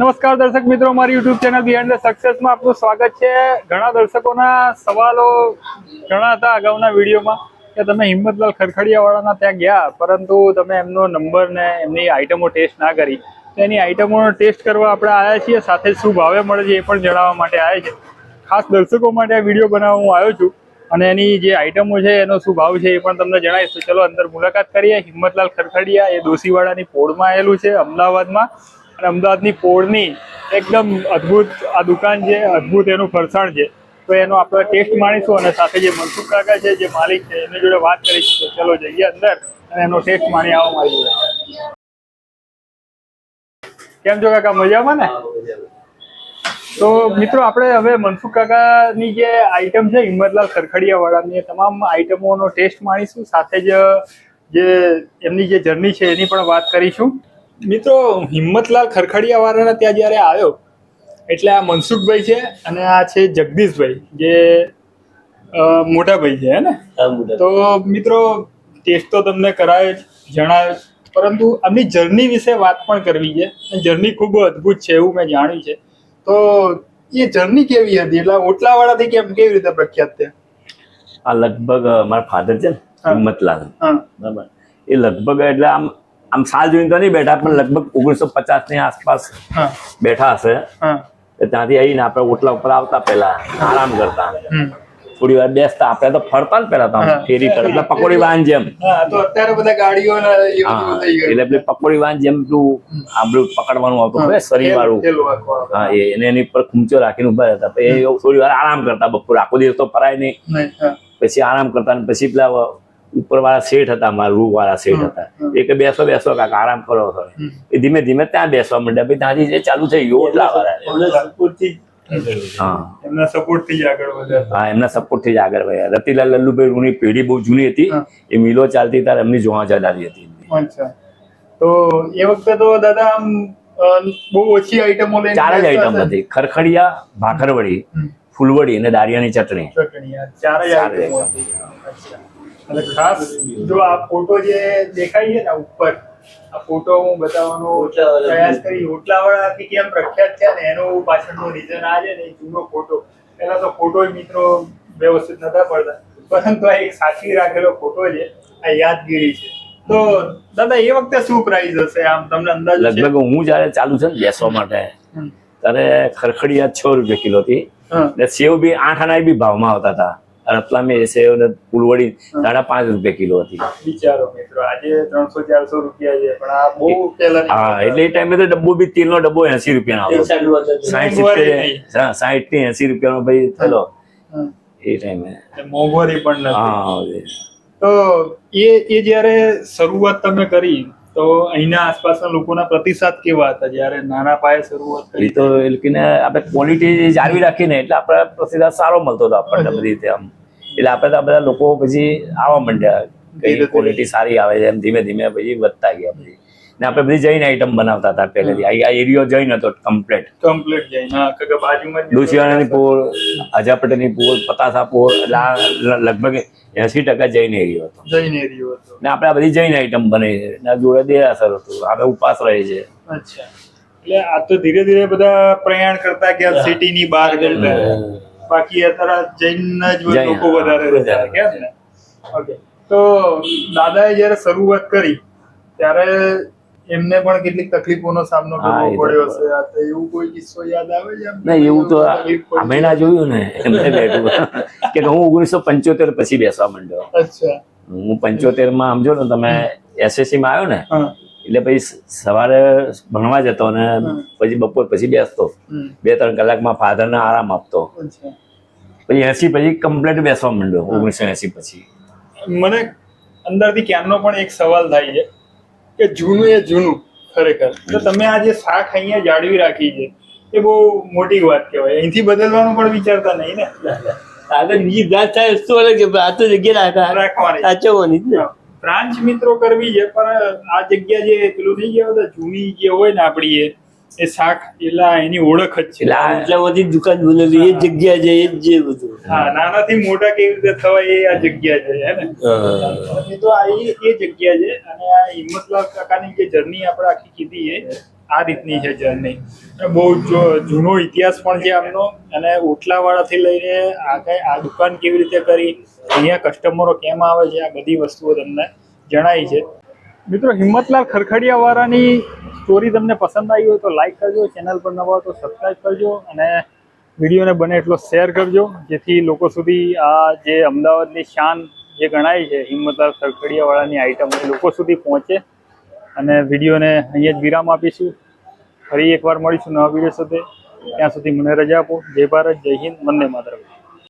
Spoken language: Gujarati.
નમસ્કાર દર્શક મિત્રો મારી યુટ્યુબ ચેનલ બિહાઇન્ડ ધ સક્સેસમાં આપનું સ્વાગત છે. ઘણા દર્શકોના સવાલો ઘણા હતા અગાઉના વિડીયોમાં કે તમે હિંમતલાલ ખરખડિયાવાળાના ત્યાં ગયા, પરંતુ તમે એમનો નંબર ને એમની આઈટમો ટેસ્ટ ના કરી. તો એની આઈટમોનો ટેસ્ટ કરવા આપણે આવ્યા છીએ. સાથે શું ભાવે મળે છે એ પણ જણાવવા માટે આવ્યા છે. ખાસ દર્શકો માટે આ વીડિયો બનાવવા હું આવ્યો છું અને એની જે આઈટમો છે, એનો શું ભાવ છે એ પણ તમને જણાવીશ. તો ચલો અંદર મુલાકાત કરીએ. હિંમતલાલ ખરખડિયા એ દોશીવાડાની પોળમાં આવેલું છે, અમદાવાદમાં. અને અમદાવાદની પોળની એકદમ અદ્ભુત, આ દુકાન છે અદ્ભુત એનું ફરસાણ છે, તો એનો આપણે ટેસ્ટ માણીશું અને સાથે જે મનસુખ કાકા છે, જે માલિક છે, એની જોડે વાત કરીશું. ચલો જઈએ અંદર અને એનો ટેસ્ટ માણી આવો મારી કેમ છો કાકા? મજામાં ને? તો મિત્રો, આપણે હવે મનસુખ કાકાની જે આઈટમ છે, હિંમતલાલ ખરખડિયા વાળાની તમામ આઈટમોનો ટેસ્ટ માણીશું. સાથે જ, જે એમની જે જર્ની છે, એની પણ વાત કરીશું. મિત્રો હિંમતલાલ ખરખડિયા વાળાના ત્યાં જ્યારે આવ્યો એટલે આ મનસુખભાઈ છે અને આ છે જગદીશભાઈ જે મોટાભાઈ છે હે ને? તો મિત્રો ટેસ્ટ તો તમને કરાયો જણાય પરંતુ આમની જર્ની વિશે વાત પણ કરવી છે. જર્ની ખૂબ અદ્ભુત છે એવું મેં જાણ્યું છે. તો એ જર્ની કેવી હતી? એટલે ઓટલાવાળાથી કેમ કેવી રીતે પ્રખ્યાત છે આ લગભગ મારા ફાધર છે ને હા. હિંમતલાલ. બરાબર. એ લગભગ એટલે આમ આમ સાલ જોઈને તો નહીં બેઠા પણ લગભગ ઓગણીસો પચાસની આસપાસ બેઠા હશે. ત્યાંથી આવીને આપણે ઓટલા ઉપર આવતા પહેલા આરામ કરતા. થોડી વાર બેસતા. આપણે તો ફરતા ને પેલા તો. ફેરી કરતા પકોડી વાન જેમ. અત્યારે બધા ગાડીઓ એટલે પેલી પકોડી વાન જેમ પેલું આબલું પકડવાનું આવતું હોય શરીર વાળું હા એ એને એની પર ખૂંચો રાખીને ઊભા રહેતા. એ થોડી વાર આરામ કરતા બપોર. આખો દિવસ તો ફરાય નહીં. નહીં, પછી આરામ કરતા ને પછી પેલા ઉપર વાળા શેઠ હતા મારા રૂપ વાળા શેઠ હતા. એક એ કે બેસો બેસો કાકા આરામ કરો છો. એ ધીમે ધીમે ત્યાં બેસવા માંડ્યા. પછી ત્યાંથી જે ચાલુ થઈ ગયું ઓટલા વાળા. એમના સપોર્ટથી જ આગળ વધ્યા હા એમના સપોર્ટથી જ આગળ વધ્યા. રતિલાલ લલ્લુભાઈ રૂની પેઢી બહુ જૂની હતી. એ મિલો ચાલતી ત્યારે એમની જોવા જલાલી હતી. અચ્છા. તો એ વખતે તો દાદા આમ બહુ ઓછી આઈટમો લઈને ચાર જ આઈટમ હતી. ખરખડિયા ભાખરવડી. ફૂલવડી અને દારિયાની ચટણી. ચટણી ચાર જ ચાર હતી. અને ખાસ જો આ ફોટો જે દેખાય છે ને ઉપર આ ફોટો હું બતાવવાનો પ્રયાસ કરી ઓટલાવાળાથી કેમ પ્રખ્યાત છે ને એનું પાછળનું રીઝન આ છે ને જૂનો ફોટો. પેલા તો ફોટો મિત્રો વ્યવસ્થિત નતા પડતા પરંતુ આ એક સાચવી રાખેલો ફોટો છે આ યાદગીરી છે. તો દાદા એ વખતે શું પ્રાઇસ હશે? આમ તમને અંદાજ છે? લગભગ હું જયારે ચાલુ છે ને બેસવા માટે ત્યારે ખરખડિયા છ રૂપિયા કિલો હતી ને સેવ બી આઠ આના બી ભાવમાં આવતા હતા. રતલામી છે અને ફૂલવડી સાડા પાંચ રૂપિયા કિલો હતી. વિચારો મિત્રો આજે ત્રણસો ચારસો રૂપિયા છે પણ આ બહુ હા એટલે એ ટાઈમે તો ડબ્બો બી તેલનો ડબ્બો એસી રૂપિયાનો આવતો સાઠ સિત્તેર સાઠથી એસી રૂપિયાનો ભાઈ થયેલો એ ટાઈમે મોંઘવારી પણ હા તો એ એ જ્યારે શરૂઆત તમે કરી તો અહીંના આસપાસના લોકોના પ્રતિસાદ કેવા હતા જ્યારે નાના પાયે શરૂઆત એ કરી તો એ લોકોને આપણે ક્વોલિટી જાળવી રાખીને એટલે આપણે પ્રતિસાદ સારો મળતો હતો આપણને બધી રીતે આમ. એટલે આપણે તો બધા લોકો પછી આવવા માંડ્યા કઈ ક્વોલિટી સારી આવે છે એમ ધીમે ધીમે પછી વધતા ગયા પછી. ને આપણે બધી જૈન આઈટમ બનાવતા હતા પહેલેથી. આ એરિયો જૈન હતો કમ્પ્લેટ કમ્પ્લેટ જૈન બાજુમાં જ દુશિયાણાની પોળ પટેલની પોળ પતાસા પોળ એટલે આ લગભગ એસી ટકા જૈન એરિયો હતો. જૈન એરિયો હતો. ને આપણે આ બધી જૈન આઈટમ બને ને જોડે દેરાસર હતું. આપણે ઉપાસ રહે છે. અચ્છા. એટલે આ તો ધીરે ધીરે બધા પ્રયાણ કરતા ગયા સિટીની બહાર કરતા બાકી અત્યારે જૈન જ લોકો વધારે રહેતા કેમ ને. ઓકે તો દાદાએ જ્યારે શરૂઆત કરી ત્યારે એમને પણ કેટલીક તકલીફોનો સામનો કરવો પડ્યો હશે. આ તો એવું કોઈ કિસ્સો યાદ આવે છે નહીં એવું તો ના જોયું ને. એમને બેઠું. કે હું ઓગણીસો પંચોતેર પછી બેસવા માંડ્યો. અચ્છા. હું પંચોતેરમાં સમજો ને તમે એસએસસી માં આવ્યો ને એટલે પછી સવારે ભણવા જતો ને પછી બપોર પછી બેસતો. બે ત્રણ કલાકમાં ફાધરને ને આરામ આપતો. પછી એસી પછી કમ્પ્લીટ બેસવા માંડ્યો ઓગણીસો એસી પછી. મને અંદરથી ક્યારનો પણ એક સવાલ થાય છે. કે જૂનું એ જૂનું ખરેખર. તો તમે આ જે શાખ અહીંયા જાળવી રાખી છે એ બહુ મોટી વાત કહેવાય. અહીંથી બદલવાનું પણ વિચારતા નહીં ને? આગળ બીજી બ્રાન્ચ થાય તો અલગ છે આ તો જગ્યા રાખા રાખવાની. સાચવવાની જ ને. બ્રાન્ચ મિત્રો કરવી છે પણ આ જગ્યા જે પેલું નહીં કહેવાતા જૂની જે હોય ને આપણી એ એ શાક એટલે એની ઓળખ જ છે. એટલે બધી દુકાન બનેલી એ જગ્યા છે એ જ જે બધું. હા નાનાથી મોટા કેવી રીતે થવાય એ આ જગ્યા છે હે ને? તો આ એ જગ્યા છે અને આ હિંમતલાલ કાકાની જે જર્ની આપણે આખી કીધી એ આ રીતની છે જર્ની બહુ જૂનો ઇતિહાસ પણ છે આમનો અને ઓટલાવાળાથી લઈને આગળ આ દુકાન કેવી રીતે કરી અહીંયા કસ્ટમરો કેમ આવે છે આ બધી વસ્તુઓ તમને જણાય છે. મિત્રો, હિંમતલાલ ખરખડિયા વાળાની સ્ટોરી તમને પસંદ આવી હોય તો લાઈક કરજો ચેનલ પર નવા તો સબસ્ક્રાઈબ કરજો અને વિડીયોને બને એટલો શેર કરજો, જેથી લોકો સુધી આ જે અમદાવાદની શાન જે ગણાય છે, હિંમતલાલ ખરખડિયા વાળાની આઈટમ લોકો સુધી પહોંચે. અને વિડીયોને અહીંયા જ વિરામ આપીશું. ફરી એકવાર મળીશું નવા વીડિયો સાથે. ત્યાં સુધી મને રજા આપો. જય ભારત, જય હિન્દ, વંદે માતરમ.